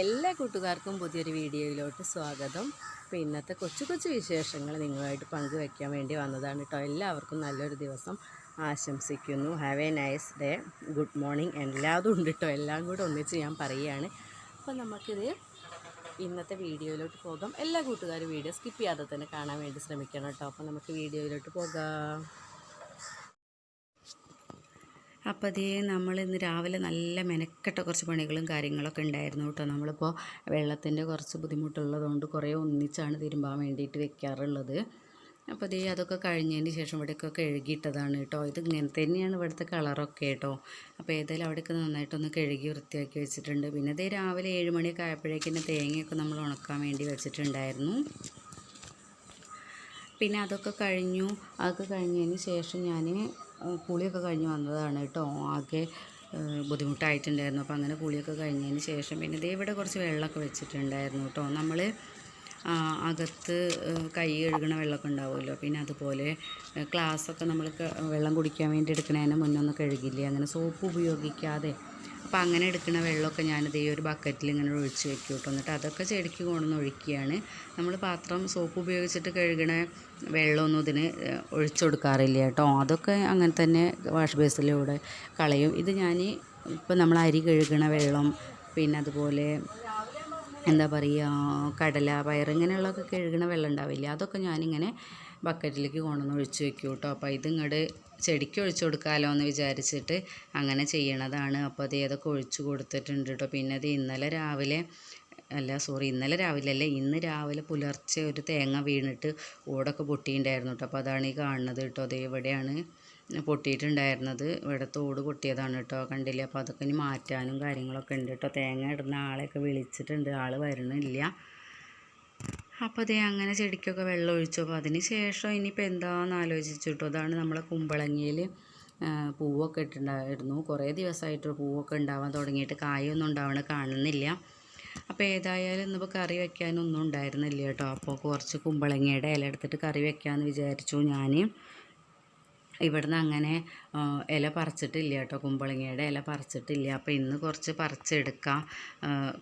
എല്ലാ കൂട്ടുകാർക്കും പുതിയൊരു വീഡിയോയിലോട്ട് സ്വാഗതം. അപ്പോൾ ഇന്നത്തെ കൊച്ചു കൊച്ചു വിശേഷങ്ങൾ നിങ്ങളുമായിട്ട് പങ്കുവയ്ക്കാൻ വേണ്ടി വന്നതാണ് കേട്ടോ. എല്ലാവർക്കും നല്ലൊരു ദിവസം ആശംസിക്കുന്നു. Have a nice day good morning എല്ലാതും ഉണ്ട് കേട്ടോ. എല്ലാം കൂടെ ഒന്നിച്ച് ഞാൻ പറയുകയാണ്. അപ്പോൾ നമുക്കിത് ഇന്നത്തെ വീഡിയോയിലോട്ട് പോകാം. എല്ലാ കൂട്ടുകാരും വീഡിയോ സ്കിപ്പ് ചെയ്യാതെ തന്നെ കാണാൻ വേണ്ടി ശ്രമിക്കണം കേട്ടോ. അപ്പോൾ നമുക്ക് വീഡിയോയിലോട്ട് പോകാം. അപ്പോൾ അതേ നമ്മൾ ഇന്ന് രാവിലെ നല്ല മെനക്കെട്ട കുറച്ച് പണികളും കാര്യങ്ങളൊക്കെ ഉണ്ടായിരുന്നു കേട്ടോ. നമ്മളിപ്പോൾ വെള്ളത്തിന്റെ കുറച്ച് ബുദ്ധിമുട്ടുള്ളതുകൊണ്ട് കുറേ ഒന്നിച്ചാണ് തിരുമ്പാൻ വേണ്ടിയിട്ട് വെക്കാറുള്ളത്. അപ്പോൾ അതേ അതൊക്കെ കഴിഞ്ഞതിന് ശേഷം ഇവിടേക്കൊക്കെ കഴുകിയിട്ടതാണ് കേട്ടോ. ഇത് ഇങ്ങനെ തന്നെയാണ് ഇവിടുത്തെ കളറൊക്കെ കേട്ടോ. അപ്പോൾ ഏതായാലും അവിടെയൊക്കെ നന്നായിട്ടൊന്ന് കഴുകി വൃത്തിയാക്കി വെച്ചിട്ടുണ്ട്. പിന്നെ ഇതേ രാവിലെ ഏഴ് മണിയൊക്കെ ആയപ്പോഴേക്കും തേങ്ങയൊക്കെ നമ്മൾ ഉണക്കാൻ വേണ്ടി വെച്ചിട്ടുണ്ടായിരുന്നു. പിന്നെ അതൊക്കെ കഴിഞ്ഞു. അതൊക്കെ കഴിഞ്ഞതിന് ശേഷം ഞാൻ കുളിയൊക്കെ കഴിഞ്ഞ് വന്നതാണ് കേട്ടോ. ആകെ ബുദ്ധിമുട്ടായിട്ടുണ്ടായിരുന്നു. അപ്പോൾ അങ്ങനെ കുളിയൊക്കെ കഴിഞ്ഞതിന് ശേഷം പിന്നെ ദേ ഇവിടെ കുറച്ച് വെള്ളമൊക്കെ വെച്ചിട്ടുണ്ടായിരുന്നു കേട്ടോ. നമ്മൾ അകത്ത് കൈ കഴുകണ വെള്ളമൊക്കെ ഉണ്ടാവുമല്ലോ. പിന്നെ അതുപോലെ ഗ്ലാസ്സൊക്കെ നമ്മൾ വെള്ളം കുടിക്കാൻ വേണ്ടി എടുക്കുന്നതിന് മുന്നേ മുന്നൊന്ന് കഴുകില്ലേ? അങ്ങനെ സോപ്പ് ഉപയോഗിക്കാതെ അപ്പോൾ അങ്ങനെ എടുക്കുന്ന വെള്ളമൊക്കെ ഞാനത് ഈ ഒരു ബക്കറ്റിൽ ഇങ്ങനെ ഒഴിച്ച് വെക്കും കേട്ടോ എന്നിട്ട് അതൊക്കെ ചെടിക്ക് കൊണ്ടുവന്ന് ഒഴിക്കുകയാണ്. നമ്മൾ പാത്രം സോപ്പ് ഉപയോഗിച്ചിട്ട് കഴുകണ വെള്ളമൊന്നും ഇതിന് ഒഴിച്ചു കൊടുക്കാറില്ല കേട്ടോ. അതൊക്കെ അങ്ങനെ തന്നെ വാഷ് ബേസിലൂടെ കളയും. ഇത് ഞാൻ ഇപ്പം നമ്മൾ അരി കഴുകണ വെള്ളം പിന്നെ അതുപോലെ എന്താ പറയുക കടല പയർ ഇങ്ങനെയുള്ളതൊക്കെ കഴുകണ വെള്ളം ഉണ്ടാവില്ലേ? അതൊക്കെ ഞാനിങ്ങനെ ബക്കറ്റിലേക്ക് കൊണ്ടുവന്ന് ഒഴിച്ച് വെക്കും കേട്ടോ അപ്പോൾ ഇത് ഇങ്ങോട്ട് ചെടിക്ക് ഒഴിച്ചു കൊടുക്കാമല്ലോ എന്ന് വിചാരിച്ചിട്ട് അങ്ങനെ ചെയ്യണതാണ്. അപ്പോൾ അത് ഏതൊക്കെ ഒഴിച്ചു കൊടുത്തിട്ടുണ്ട് കേട്ടോ പിന്നെ അത് ഇന്നലെ രാവിലെ അല്ല സോറി ഇന്നലെ രാവിലെ അല്ല ഇന്ന് രാവിലെ പുലർച്ചെ ഒരു തേങ്ങ വീണിട്ട് ഓടൊക്കെ പൊട്ടിയിട്ടുണ്ടായിരുന്നു കേട്ടോ അപ്പോൾ അതാണ് ഈ കാണുന്നത് കേട്ടോ അത് ഇവിടെയാണ് പൊട്ടിയിട്ടുണ്ടായിരുന്നത്. ഇവിടെ തോട് പൊട്ടിയതാണ് കേട്ടോ കണ്ടില്ല? അപ്പോൾ അതൊക്കെ ഇനി മാറ്റാനും കാര്യങ്ങളൊക്കെ ഉണ്ട് കേട്ടോ തേങ്ങ ഇടുന്ന ആളെയൊക്കെ വിളിച്ചിട്ടുണ്ട്. ആൾ വരണില്ല. അപ്പോൾ അതേ അങ്ങനെ ചെടിക്കൊക്കെ വെള്ളം ഒഴിച്ചു. അപ്പോൾ അതിന് ശേഷം ഇനിയിപ്പോൾ എന്താണെന്ന് ആലോചിച്ചിട്ടോ അതാണ് നമ്മളെ കുമ്പളങ്ങിയിൽ പൂവൊക്കെ ഇട്ടിട്ടുണ്ടായിരുന്നു കുറേ ദിവസമായിട്ട് പൂവൊക്കെ ഉണ്ടാവാൻ തുടങ്ങിയിട്ട് കായൊന്നും ഉണ്ടാവണ കാണുന്നില്ല. അപ്പോൾ ഏതായാലും ഇന്നിപ്പോൾ കറി വെക്കാനൊന്നും ഉണ്ടായിരുന്നില്ല കേട്ടോ അപ്പോൾ കുറച്ച് കുമ്പളങ്ങയുടെ ഇല എടുത്തിട്ട് കറി വെക്കാമെന്ന് വിചാരിച്ചു ഞാൻ ഇവിടുന്ന് അങ്ങനെ ഇല പറിച്ചിട്ടില്ല കേട്ടോ. കുമ്പളങ്ങയുടെ ഇല പറിച്ചിട്ടില്ല. അപ്പോൾ ഇന്ന് കുറച്ച് പറിച്ചെടുക്കാം.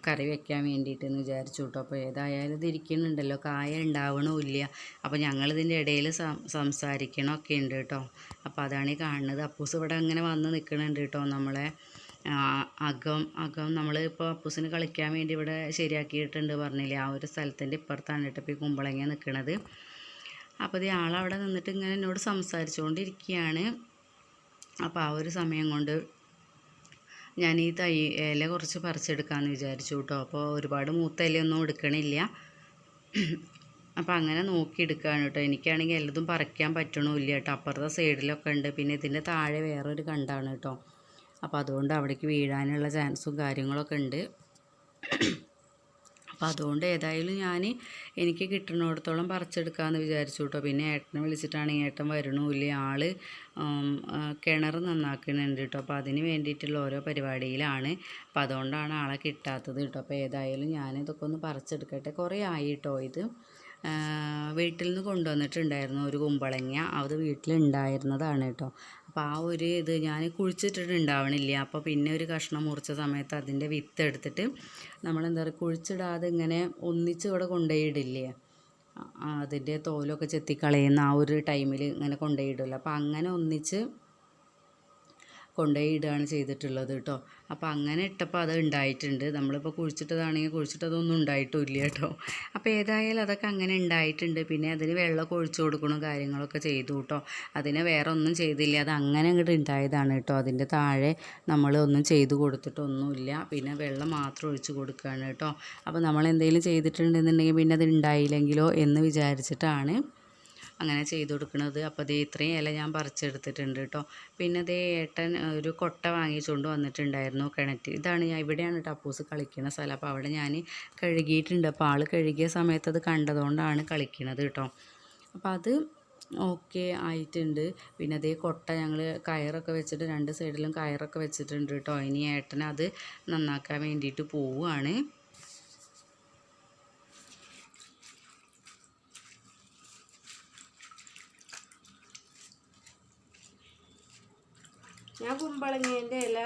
കറി വെക്കാൻ വേണ്ടിയിട്ട് എന്ന് വിചാരിച്ചു കേട്ടോ. അപ്പോൾ ഏതായാലും ഇതിരിക്കുന്നുണ്ടല്ലോ കായ ഉണ്ടാവണമില്ല. അപ്പോൾ ഞങ്ങളിതിന്റെ ഇടയിൽ സംസാരിക്കണമൊക്കെ ഉണ്ട് കേട്ടോ. അപ്പോൾ അതാണ് ഈ കാണുന്നത്. അപ്പൂസ് ഇവിടെ അങ്ങനെ വന്ന് നിൽക്കണുണ്ട് കേട്ടോ നമ്മളെ. അകം അകം നമ്മൾ ഇപ്പോൾ അപ്പൂസിന് കളിക്കാൻ വേണ്ടി ഇവിടെ ശരിയാക്കിയിട്ടുണ്ട് പറഞ്ഞില്ലേ. ആ ഒരു സ്ഥലത്തിന്റെ ഇപ്പുറത്താണ് കേട്ടോ ഇപ്പോൾ ഈ കുമ്പളങ്ങ നിൽക്കണത് അപ്പോൾ ഇത് ആളവിടെ നിന്നിട്ട് ഇങ്ങനെ എന്നോട് സംസാരിച്ചുകൊണ്ടിരിക്കുകയാണ് അപ്പോൾ ആ ഒരു സമയം കൊണ്ട് ഞാൻ ഈ തൈ ഇല കുറച്ച് പറിച്ചെടുക്കാമെന്ന് വിചാരിച്ചു കേട്ടോ അപ്പോൾ ഒരുപാട് മൂത്ത ഇലയൊന്നും എടുക്കണില്ല. അപ്പോൾ അങ്ങനെ നോക്കി എടുക്കുകയാണ് കേട്ടോ എനിക്കാണെങ്കിൽ എല്ലതും പറിക്കാൻ പറ്റണമില്ല കേട്ടോ അപ്പുറത്തെ സൈഡിലൊക്കെ ഉണ്ട്. പിന്നെ ഇതിന്റെ താഴെ വേറൊരു കണ്ടാണ് കേട്ടോ അപ്പോൾ അതുകൊണ്ട് അവിടേക്ക് വീഴാനുള്ള ചാൻസും കാര്യങ്ങളൊക്കെ ഉണ്ട്. അപ്പോൾ അതുകൊണ്ട് ഏതായാലും ഞാൻ എനിക്ക് കിട്ടുന്നിടത്തോളം പറിച്ചെടുക്കാമെന്ന് വിചാരിച്ചു കേട്ടോ പിന്നെ ഏട്ടനെ വിളിച്ചിട്ടാണ് ഏട്ടൻ വരണമില്ല ആൾ കിണർ നന്നാക്കുന്നുണ്ട് കേട്ടോ അപ്പോൾ അതിന് വേണ്ടിയിട്ടുള്ള ഓരോ പരിപാടിയിലാണ്. അപ്പോൾ അതുകൊണ്ടാണ് ആളെ കിട്ടാത്തത് കേട്ടോ. അപ്പോൾ ഏതായാലും ഞാൻ ഇതൊക്കെ ഒന്ന് പറിച്ചെടുക്കട്ടെ. കുറേ ആയി കേട്ടോ ഇത് വീട്ടിൽ നിന്ന് കൊണ്ടുവന്നിട്ടുണ്ടായിരുന്നു ഒരു കുമ്പളങ്ങ. അത് വീട്ടിലുണ്ടായിരുന്നതാണ് കേട്ടോ. അപ്പോൾ ആ ഒരു ഇത് ഞാൻ കുഴിച്ചിട്ടിട്ടുണ്ടാവണില്ല. അപ്പോൾ പിന്നെ ഒരു കഷ്ണം മുറിച്ച സമയത്ത് അതിന്റെ വിത്ത് എടുത്തിട്ട് നമ്മൾ എന്താ പറയുക കുഴിച്ചിടാതെ ഇങ്ങനെ ഒന്നിച്ച് ഇവിടെ കൊണ്ടുപോയിടില്ലേ അതിന്റെ തോലൊക്കെ ചെത്തിക്കളയുന്ന ആ ഒരു ടൈമിൽ ഇങ്ങനെ കൊണ്ടുപോയിടുമല്ലോ അപ്പോൾ അങ്ങനെ ഒന്നിച്ച് കൊണ്ടുപോയി ഇടുകയാണ് ചെയ്തിട്ടുള്ളത് കേട്ടോ. അപ്പോൾ അങ്ങനെ ഇട്ടപ്പോൾ അത് ഉണ്ടായിട്ടുണ്ട്. നമ്മളിപ്പോൾ കുഴിച്ചിട്ടതാണെങ്കിൽ കുഴിച്ചിട്ടതൊന്നും ഉണ്ടായിട്ടുമില്ല കേട്ടോ. അപ്പോൾ ഏതായാലും അതൊക്കെ അങ്ങനെ ഉണ്ടായിട്ടുണ്ട്. പിന്നെ അതിന് വെള്ളം ഒഴിച്ചു കൊടുക്കണം കാര്യങ്ങളൊക്കെ ചെയ്തു കേട്ടോ. അതിന് വേറെ ഒന്നും ചെയ്തില്ല. അത് അങ്ങനെ അങ്ങോട്ട് ഉണ്ടായതാണ് കേട്ടോ. അതിന്റെ താഴെ നമ്മൾ ഒന്നും ചെയ്തു കൊടുത്തിട്ടൊന്നുമില്ല. പിന്നെ വെള്ളം മാത്രം ഒഴിച്ചു കൊടുക്കുകയാണ് കേട്ടോ. അപ്പോൾ നമ്മൾ എന്തെങ്കിലും ചെയ്തിട്ടുണ്ടെന്നുണ്ടെങ്കിൽ പിന്നെ അത് ഉണ്ടായില്ലെങ്കിലോ എന്ന് വിചാരിച്ചിട്ടാണ് അങ്ങനെ ചെയ്ത് കൊടുക്കുന്നത് അപ്പോൾ ദേ ഇത്രയും ഇല ഞാൻ പറിച്ചെടുത്തിട്ടുണ്ട് കേട്ടോ പിന്നെ ദേ ഏട്ടൻ ഒരു കൊട്ട വാങ്ങിച്ചുകൊണ്ട് വന്നിട്ടുണ്ടായിരുന്നു കിണറ്റ്. ഇതാണ് ഞാൻ ഇവിടെയാണ് ടപ്പൂസ് കളിക്കുന്ന സ്ഥലം. അപ്പോൾ അവിടെ ഞാൻ കഴുകിയിട്ടുണ്ട്. അപ്പോൾ ആൾ കഴുകിയ സമയത്ത് അത് കണ്ടതുകൊണ്ടാണ് കളിക്കുന്നത് കേട്ടോ അപ്പോൾ അത് ഓക്കെ ആയിട്ടുണ്ട്. പിന്നെ അതേ കൊട്ട ഞങ്ങൾ കയറൊക്കെ വെച്ചിട്ട് രണ്ട് സൈഡിലും കയറൊക്കെ വെച്ചിട്ടുണ്ട് കേട്ടോ ഇനി ഏട്ടൻ അത് നന്നാക്കാൻ വേണ്ടിയിട്ട് പോവുകയാണ് ഞാൻ കുമ്പളങ്ങേന്റെ ഇല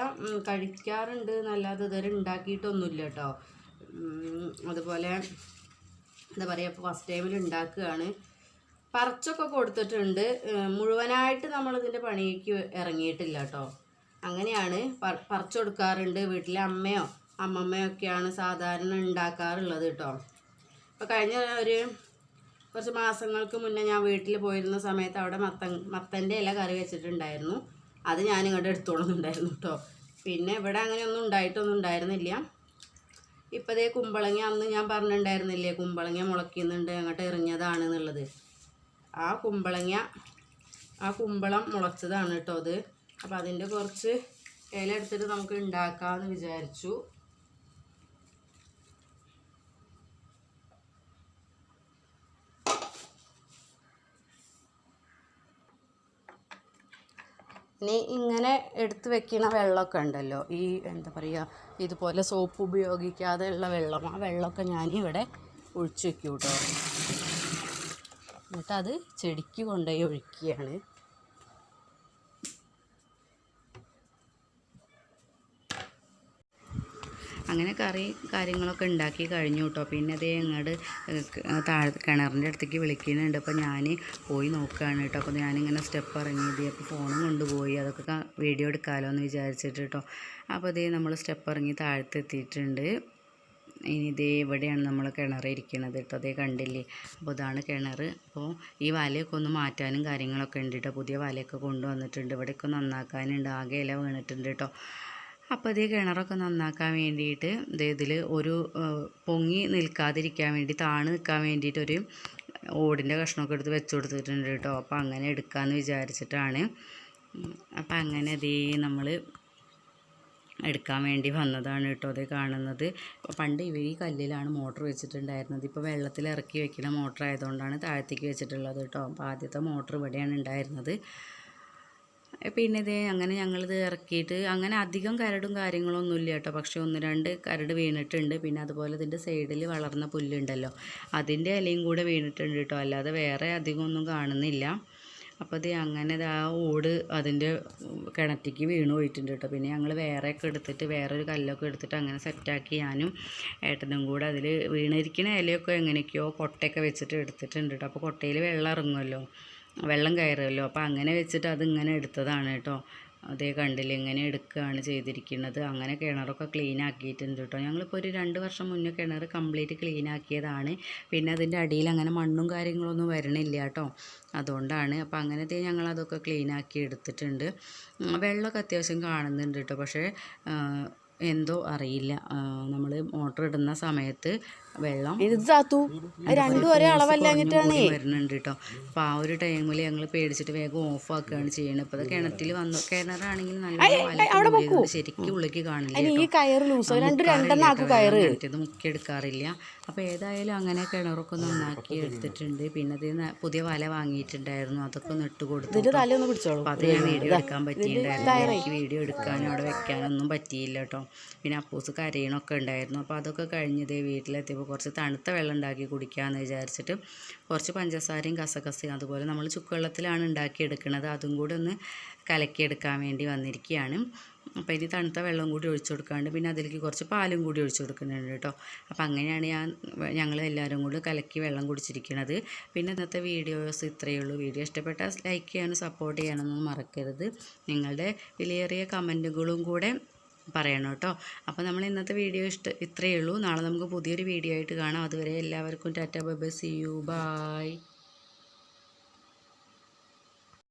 കഴിക്കാറുണ്ട്. എന്നല്ലാതെ ഇതുവരെ ഉണ്ടാക്കിയിട്ടൊന്നുമില്ല കേട്ടോ. അതുപോലെ എന്താ പറയുക ഇപ്പോൾ ഫസ്റ്റ് ടൈമിൽ ഉണ്ടാക്കുകയാണ്. പറിച്ചൊക്കെ കൊടുത്തിട്ടുണ്ട്. മുഴുവനായിട്ട് നമ്മളിതിന്റെ പണിക്ക് ഇറങ്ങിയിട്ടില്ല കേട്ടോ. അങ്ങനെയാണ് പറിച്ചു കൊടുക്കാറുണ്ട്. വീട്ടിലെ അമ്മയോ അമ്മമ്മയോ ഒക്കെയാണ് സാധാരണ ഉണ്ടാക്കാറുള്ളത് കേട്ടോ. ഇപ്പോൾ കഴിഞ്ഞ ഒരു കുറച്ച് മാസങ്ങൾക്ക് മുന്നേ ഞാൻ വീട്ടിൽ പോയിരുന്ന സമയത്ത് അവിടെ മത്തൻ മത്തന്റെ ഇല കറി വെച്ചിട്ടുണ്ടായിരുന്നു. അത് ഞാൻ ഇങ്ങോട്ട് എടുത്തോളുന്നുണ്ടായിരുന്നു കേട്ടോ പിന്നെ ഇവിടെ അങ്ങനെയൊന്നും ഉണ്ടായിട്ടൊന്നും ഉണ്ടായിരുന്നില്ല. ഇപ്പതേ കുമ്പളങ്ങ അന്ന് ഞാൻ പറഞ്ഞിട്ടുണ്ടായിരുന്നില്ലേ കുമ്പളങ്ങ മുളയ്ക്കുന്നുണ്ട് അങ്ങോട്ട് എറിഞ്ഞതാണ് എന്നുള്ളത്. ആ കുമ്പളങ്ങ ആ കുമ്പളം മുളച്ചതാണ് കേട്ടോ അത്. അപ്പോൾ അതിന്റെ കുറച്ച് ഇല എടുത്തിട്ട് നമുക്ക് ഉണ്ടാക്കാമെന്ന് വിചാരിച്ചു. ഇനി ഇങ്ങനെ എടുത്ത് വെക്കണ വെള്ളമൊക്കെ ഉണ്ടല്ലോ. ഈ എന്താ പറയുക ഇതുപോലെ സോപ്പ് ഉപയോഗിക്കാതെ ഉള്ള വെള്ളം ആ വെള്ളമൊക്കെ ഞാൻ ഇവിടെ ഒഴിച്ച് വെക്കും കേട്ടോ എന്നിട്ടത് ചെടിക്ക് കൊണ്ടുപോയി ഒഴിക്കുകയാണ്. അങ്ങനെ കറി കാര്യങ്ങളൊക്കെ ഉണ്ടാക്കി കഴിഞ്ഞു കേട്ടോ. പിന്നെ അതേ അങ്ങോട്ട് താഴെ കിണറിന്റെ അടുത്തേക്ക് വിളിക്കുന്നുണ്ട്. അപ്പോൾ ഞാൻ പോയി നോക്കുകയാണ് കേട്ടോ. അപ്പോൾ ഞാനിങ്ങനെ സ്റ്റെപ്പ് ഇറങ്ങിയത് അപ്പോൾ ഫോണും കൊണ്ടുപോയി. അതൊക്കെ വീഡിയോ എടുക്കാമല്ലോ എന്ന് വിചാരിച്ചിട്ട് കേട്ടോ. അപ്പോൾ അതേ നമ്മൾ സ്റ്റെപ്പ് ഇറങ്ങി താഴത്ത് എത്തിയിട്ടുണ്ട്. ഇനി ഇതേ ഇവിടെയാണ് നമ്മൾ കിണർ ഇരിക്കുന്നത് കേട്ടോ. അതേ കണ്ടില്ലേ? അപ്പോൾ ഇതാണ് കിണർ അപ്പോൾ ഈ വലയൊക്കെ ഒന്ന് മാറ്റാനും കാര്യങ്ങളൊക്കെ ഉണ്ട് കേട്ടോ. പുതിയ വലയൊക്കെ കൊണ്ടുവന്നിട്ടുണ്ട്. ഇവിടെയൊക്കെ നന്നാക്കാനുണ്ട്. ആകെ ഇല വീണിട്ടുണ്ട് കേട്ടോ. അപ്പോൾ ഇതേ കിണറൊക്കെ നന്നാക്കാൻ വേണ്ടിയിട്ട് ഇതിൽ ഒരു പൊങ്ങി നിൽക്കാതിരിക്കാൻ വേണ്ടി താണു നിൽക്കാൻ വേണ്ടിയിട്ട് ഒരു ഓടിന്റെ കഷ്ണമൊക്കെ എടുത്ത് വെച്ച് കൊടുത്തിട്ടുണ്ട് കേട്ടോ. അപ്പോൾ അങ്ങനെ എടുക്കാമെന്ന് വിചാരിച്ചിട്ടാണ്. അപ്പം അങ്ങനെ അതേ നമ്മൾ എടുക്കാൻ വേണ്ടി വന്നതാണ് കേട്ടോ അത് കാണുന്നത്. പണ്ട് ഇവ ഈ കല്ലിലാണ് മോട്ടർ വെച്ചിട്ടുണ്ടായിരുന്നത്. ഇപ്പോൾ വെള്ളത്തിൽ ഇറക്കി വെക്കുന്ന മോട്ടർ ആയതുകൊണ്ടാണ് താഴത്തേക്ക് വെച്ചിട്ടുള്ളത് കേട്ടോ. അപ്പോൾ ആദ്യത്തെ മോട്ടർ ഇവിടെയാണ് ഉണ്ടായിരുന്നത്. പിന്നെ ഇത് അങ്ങനെ ഞങ്ങളിത് ഇറക്കിയിട്ട് അങ്ങനെ അധികം കരടും കാര്യങ്ങളൊന്നും ഇല്ല കേട്ടോ. പക്ഷേ ഒന്ന് രണ്ട് കരട് വീണിട്ടുണ്ട്. പിന്നെ അതുപോലെ ഇതിന്റെ സൈഡിൽ വളർന്ന പുല്ലുണ്ടല്ലോ. അതിന്റെ ഇലയും കൂടെ വീണിട്ടുണ്ട് കേട്ടോ. അല്ലാതെ വേറെ അധികം ഒന്നും കാണുന്നില്ല. അപ്പോൾ ഇത് അങ്ങനെ ഇത് ആ ഓട് അതിന്റെ കിണറ്റിക്ക് വീണ് പോയിട്ടുണ്ട് കേട്ടോ. പിന്നെ ഞങ്ങൾ വേറെയൊക്കെ എടുത്തിട്ട് വേറൊരു കല്ലൊക്കെ എടുത്തിട്ട് അങ്ങനെ സെറ്റാക്കി ഞാനും ഏട്ടനും കൂടെ അതിൽ വീണിരിക്കുന്ന ഇലയൊക്കെ എങ്ങനെയൊക്കെയോ കൊട്ടയൊക്കെ വെച്ചിട്ട് എടുത്തിട്ടുണ്ട് കേട്ടോ. അപ്പോൾ കൊട്ടയിൽ വെള്ളം ഇറങ്ങുമല്ലോ. വെള്ളം കയറുമല്ലോ അപ്പോൾ അങ്ങനെ വെച്ചിട്ട് അതിങ്ങനെ എടുത്തതാണ് കേട്ടോ. അതേ കണ്ടില്ല ഇങ്ങനെ എടുക്കുകയാണ് ചെയ്തിരിക്കുന്നത്. അങ്ങനെ കിണറൊക്കെ ക്ലീൻ ആക്കിയിട്ടുണ്ട് കേട്ടോ. ഞങ്ങളിപ്പോൾ ഒരു രണ്ട് വർഷം മുന്നേ കിണർ കംപ്ലീറ്റ് ക്ലീൻ ആക്കിയതാണ്. പിന്നെ അതിന്റെ അടിയിൽ അങ്ങനെ മണ്ണും കാര്യങ്ങളൊന്നും വരണില്ല കേട്ടോ. അതുകൊണ്ടാണ്. അപ്പോൾ അങ്ങനത്തെ ഞങ്ങൾ അതൊക്കെ ക്ലീൻ ആക്കി എടുത്തിട്ടുണ്ട്. വെള്ളമൊക്കെ അത്യാവശ്യം കാണുന്നുണ്ട് കേട്ടോ. പക്ഷേ എന്തോ അറിയില്ല. നമ്മൾ മോട്ടർ ഇടുന്ന സമയത്ത് വെള്ളം? ഇത് താത്തു രണ്ടും ഒരേ അളവല്ലാഞ്ഞിട്ടാണ് വരുന്നുണ്ട് കേട്ടോ അപ്പോൾ ആ ഒരു ടൈമിൽ ഞങ്ങൾ പേടിച്ചിട്ട് വേഗം ഓഫ് ആക്കുകയാണ് ചെയ്യണത്. ഇപ്പോൾ അത് കിണറ്റിൽ വന്നു കിണറാണെങ്കിൽ നല്ല ശരിക്കും ഉള്ളിക്ക് കാണില്ല ഈ കയറ് ലൂസ് രണ്ട് കയറ്. മുക്കിയെടുക്കാറില്ല. അപ്പോൾ ഏതായാലും അങ്ങനെ കിണറൊക്കെ നന്നാക്കി എടുത്തിട്ടുണ്ട്. പിന്നെ അത് പുതിയ വല വാങ്ങിയിട്ടുണ്ടായിരുന്നു. അതൊക്കെ ഒന്ന് ഇട്ട് കൊടുത്തു. അത് ഞാൻ വീഡിയോ എടുക്കാൻ പറ്റിയിട്ടുണ്ടായിരുന്നു. എനിക്ക് വീഡിയോ എടുക്കാനും അവിടെ വെക്കാനൊന്നും പറ്റിയില്ല കേട്ടോ പിന്നെ അപ്പൂസ് കരയണമൊക്കെ ഉണ്ടായിരുന്നു. അപ്പോൾ അതൊക്കെ കഴിഞ്ഞത് വീട്ടിലെത്തിയപ്പോൾ കുറച്ച് തണുത്ത വെള്ളം ഉണ്ടാക്കി കുടിക്കാമെന്ന് വിചാരിച്ചിട്ട് കുറച്ച് പഞ്ചസാരയും കസകസയും അതുപോലെ നമ്മൾ ചുക്കുവെള്ളത്തിലാണ് ഉണ്ടാക്കിയെടുക്കുന്നത്. അതും കൂടി ഒന്ന് കലക്കിയെടുക്കാൻ വേണ്ടി വന്നിരിക്കുകയാണ്. അപ്പോൾ ഇനി തണുത്ത വെള്ളം കൂടി ഒഴിച്ചു കൊടുക്കാണ്ട് പിന്നെ അതിലേക്ക് കുറച്ച് പാലും കൂടി ഒഴിച്ചു കൊടുക്കുന്നുണ്ട് കേട്ടോ. അപ്പോൾ അങ്ങനെയാണ് ഞാൻ ഞങ്ങൾ എല്ലാവരും കൂടി കലക്കി വെള്ളം കുടിച്ചിരിക്കുന്നത്. പിന്നെ ഇന്നത്തെ വീഡിയോസ് ഇത്രയേ ഉള്ളൂ. വീഡിയോ ഇഷ്ടപ്പെട്ടാൽ ലൈക്ക് ചെയ്യാനും സപ്പോർട്ട് ചെയ്യാനൊന്നും മറക്കരുത്. നിങ്ങളുടെ വിലയേറിയ കമന്റുകളും കൂടെ പറയണം കേട്ടോ. അപ്പോൾ നമ്മൾ ഇന്നത്തെ വീഡിയോ ഇഷ്ട ഇത്രയേ ഉള്ളൂ. നാളെ നമുക്ക് പുതിയൊരു വീഡിയോ ആയിട്ട് കാണാം. അതുവരെ എല്ലാവർക്കും tata bye see you bye